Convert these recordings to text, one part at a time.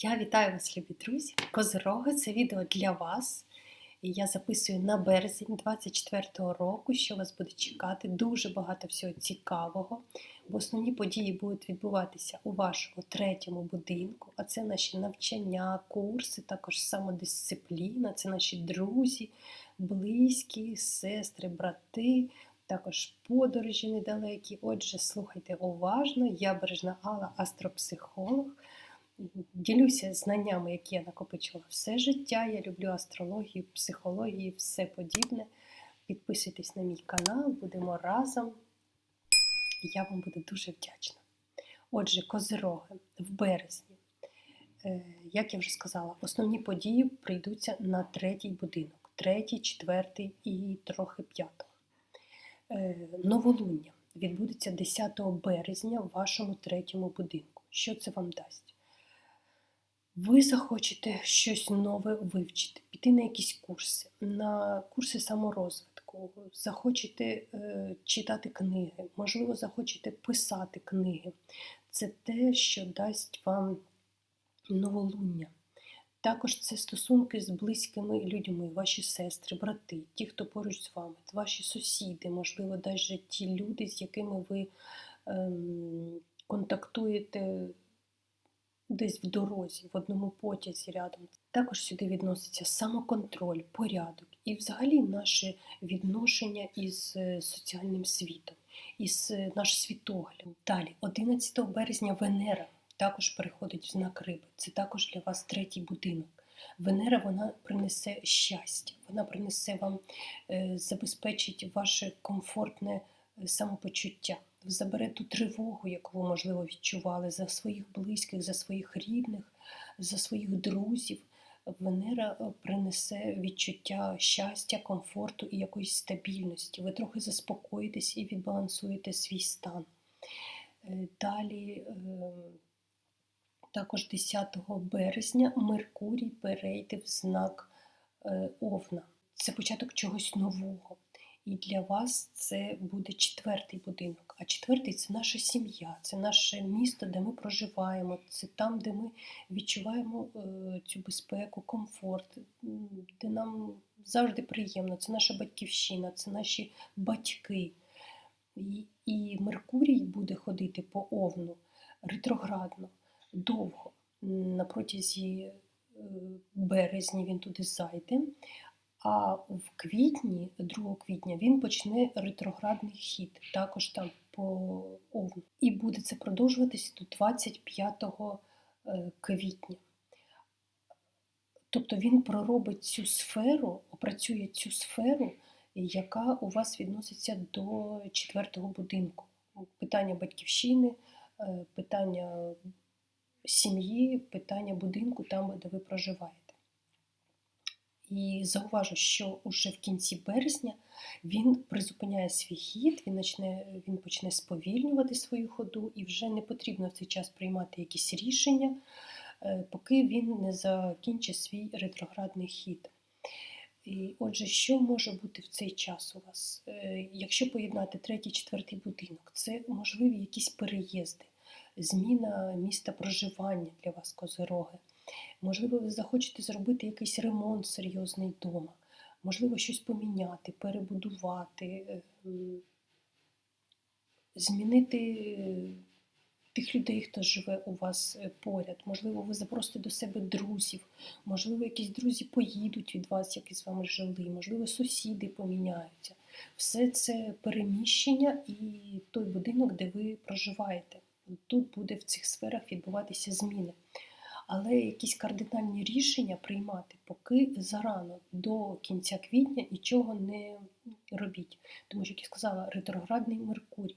Я вітаю вас, любі друзі! Козироги це відео для вас. Я записую на березень 24-го року, що вас буде чекати. Дуже багато всього цікавого. Бо основні події будуть відбуватися у вашому третьому будинку, а це наші навчання, курси, також самодисципліна, це наші друзі, близькі, сестри, брати, також подорожі недалекі. Отже, слухайте уважно, я бережна Алла, астропсихолог. Ділюся знаннями, які я накопичила все життя. Я люблю астрологію, психологію, все подібне. Підписуйтесь на мій канал, будемо разом. Я вам буду дуже вдячна. Отже, козироги в березні, Е, як я вже сказала, основні події прийдуться на третій будинок, третій, четвертий і трохи п'ятого. Е, Новолуння відбудеться 10 березня в вашому третьому будинку. Що це вам дасть? Ви захочете щось нове вивчити, піти на якісь курси, на курси саморозвитку, захочете е, читати книги, можливо, захочете писати книги. Це те, що дасть вам новолуння. Також це стосунки з близькими людьми, ваші сестри, брати, ті, хто поруч з вами, ваші сусіди, можливо, навіть ті люди, з якими ви ем, контактуєте десь в дорозі, в одному потязі рядом. Також сюди відноситься самоконтроль, порядок і взагалі наше відношення із е, соціальним світом, із е, наш світогляд. Далі, 11 березня Венера також переходить в знак риби. Це також для вас третій будинок. Венера вона принесе щастя, вона принесе вам, е, забезпечить ваше комфортне самопочуття, забере ту тривогу, яку ви, можливо, відчували за своїх близьких, за своїх рідних, за своїх друзів. Венера е, принесе відчуття щастя, комфорту і якоїсь стабільності. Ви трохи заспокоїтесь і відбалансуєте свій стан. Е, Далі, е, також 10 березня, Меркурій перейде в знак Овна. Це початок чогось нового. І для вас це буде четвертий будинок. А четвертий це наша сім'я, це наше місто, де ми проживаємо, це там, де ми відчуваємо е, цю безпеку, комфорт, де нам завжди приємно. Це наша батьківщина, це наші батьки. І, і Меркурій буде ходити по овну ретроградно, довго. На протязі е, березня він туди зайде. А в квітні, 2 квітня, він почне ретроградний хід, також там по овну. І буде це продовжуватися до 25 е, квітня. Тобто він проробить цю сферу, опрацює цю сферу, яка у вас відноситься до четвертого будинку. Питання батьківщини, е, питання сім'ї, питання будинку, там, де ви проживаєте. І зауважу, що уже в кінці березня він призупиняє свій хід, він почне, він почне сповільнювати свою ходу, і вже не потрібно в цей час приймати якісь рішення, е, поки він не закінчить свій ретроградний хід. І отже, що може бути в цей час у вас? Е, Якщо поєднати третій, четвертий будинок, це можливі якісь переїзди, зміна міста проживання для вас, козироги. Можливо, ви захочете зробити якийсь ремонт серйозний вдома, можливо, щось поміняти, перебудувати, е, змінити е, тих людей, хто живе у вас е, поряд. Можливо, ви запросите до себе друзів, можливо, якісь друзі поїдуть від вас, які з вами жили, можливо, сусіди поміняються. Все це переміщення і той будинок, де ви проживаєте. Тут буде в цих сферах відбуватися зміни але якісь кардинальні рішення приймати поки зарано до кінця квітня нічого не робіть. Тому що, як я сказала, ретроградний Меркурій.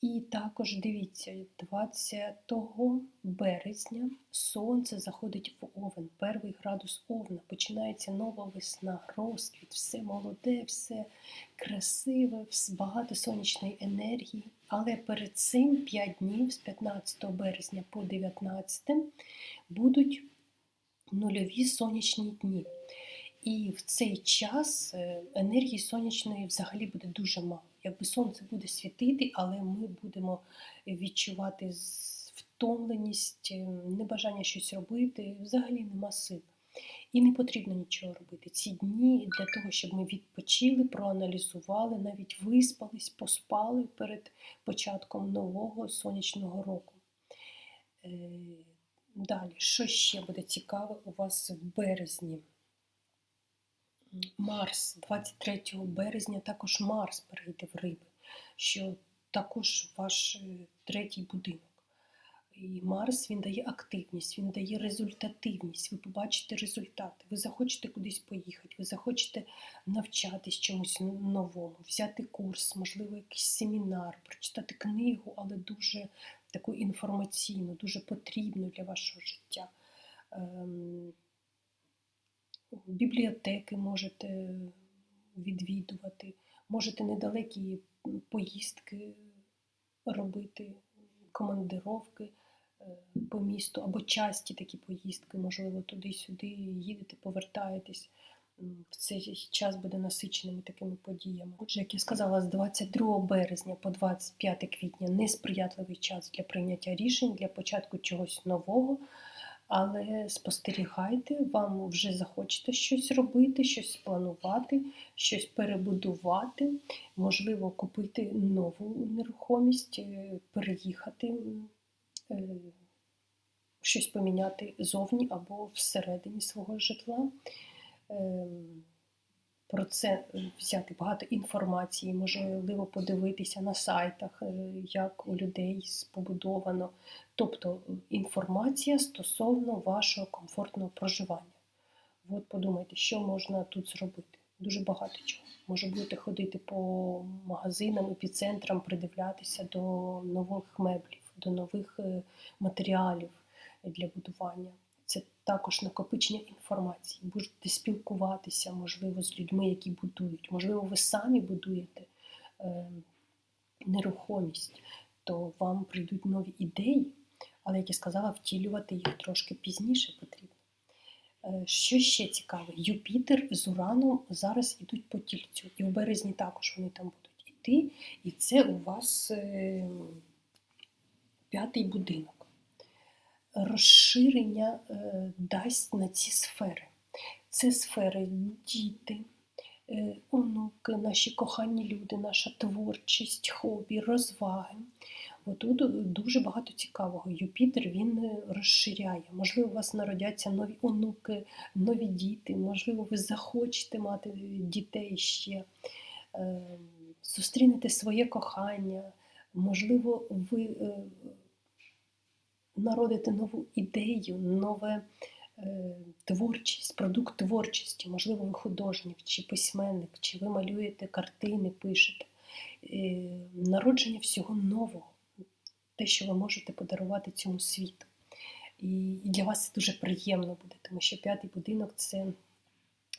І також дивіться, 20 березня сонце заходить в овен, перший градус овна, починається нова весна, розквіт, все молоде, все красиве, багато сонячної енергії. Але перед цим 5 днів з 15 березня по 19 будуть нульові сонячні дні. І в цей час е, енергії сонячної взагалі буде дуже мало. Якби сонце буде світити, але ми будемо відчувати втомленість, е, небажання щось робити, взагалі нема сил. І не потрібно нічого робити. Ці дні для того, щоб ми відпочили, проаналізували, навіть виспались, поспали перед початком нового сонячного року. Е, Далі, що ще буде цікаве у вас в березні? Марс 23 березня також Марс перейде в риби, що також ваш е, третій будинок. І Марс він дає активність, він дає результативність. Ви побачите результати. Ви захочете кудись поїхати, ви захочете навчатись чомусь новому, взяти курс, можливо, якийсь семінар, прочитати книгу, але дуже таку інформаційну, дуже потрібну для вашого життя. Бібліотеки можете відвідувати, можете недалекі поїздки робити, командировки е, по місту або часті такі поїздки, можливо, туди-сюди їдете, повертаєтесь. В цей час буде насиченими такими подіями. Отже, як я сказала, з 22 березня по 25 квітня несприятливий час для прийняття рішень, для початку чогось нового. Але спостерігайте, вам вже захочете щось робити, щось планувати, щось перебудувати, можливо, купити нову нерухомість, е, переїхати, е, щось поміняти зовні або всередині свого житла. Про це взяти багато інформації, можливо, подивитися на сайтах, е, як у людей побудовано. Тобто інформація стосовно вашого комфортного проживання. От подумайте, що можна тут зробити. Дуже багато чого. Може будете ходити по магазинам, епіцентрам, придивлятися до нових меблів, до нових е, матеріалів для будування це також накопичення інформації. Будете спілкуватися, можливо, з людьми, які будують. Можливо, ви самі будуєте е, нерухомість, то вам прийдуть нові ідеї, але, як я сказала, втілювати їх трошки пізніше потрібно. Е, що ще цікаве? Юпітер з Ураном зараз йдуть по тільцю, і в березні також вони там будуть йти. І це у вас е, п'ятий будинок розширення е, дасть на ці сфери. Це сфери діти, е, онуки, наші кохані люди, наша творчість, хобі, розваги. Отут дуже багато цікавого. Юпітер він е, розширяє. Можливо, у вас народяться нові онуки, нові діти, можливо, ви захочете мати дітей ще, зустрінете своє кохання, можливо, ви народити нову ідею, нове е, творчість, продукт творчості, можливо, ви художник чи письменник, чи ви малюєте картини, пишете. Е, народження всього нового, те, що ви можете подарувати цьому світу. І для вас це дуже приємно буде, тому що п'ятий будинок це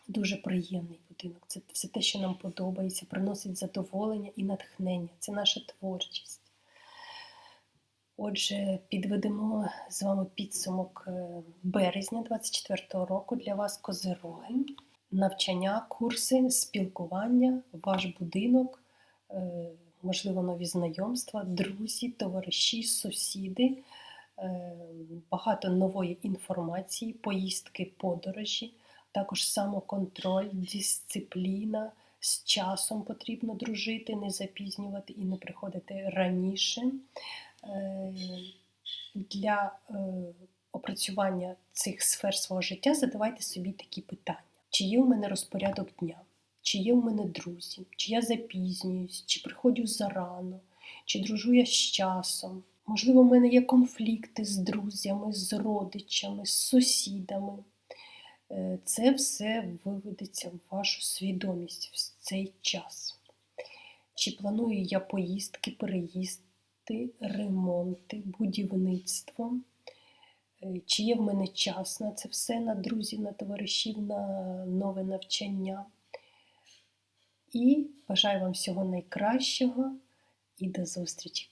дуже приємний будинок. Це все те, що нам подобається, приносить задоволення і натхнення. Це наша творчість. Отже, підведемо з вами підсумок е, березня 24-го року для вас козироги, навчання, курси, спілкування, ваш будинок, е, можливо, нові знайомства, друзі, товариші, сусіди, е, багато нової інформації, поїздки, подорожі, також самоконтроль, дисципліна. З часом потрібно дружити, не запізнювати і не приходити раніше. Е, для е, опрацювання цих сфер свого життя задавайте собі такі питання: чи є у мене розпорядок дня, чи є у мене друзі, чи я запізнююсь, чи приходжу зарано, чи дружу я з часом. Можливо, у мене є конфлікти з друзями, з родичами, з сусідами. Е, це все виведеться в вашу свідомість в цей час. Чи планую я поїздки, переїзд, проекти, ремонти, будівництво. Е, чи є в мене час на це все, на друзів, на товаришів, на нове навчання. І бажаю вам всього найкращого і до зустрічі!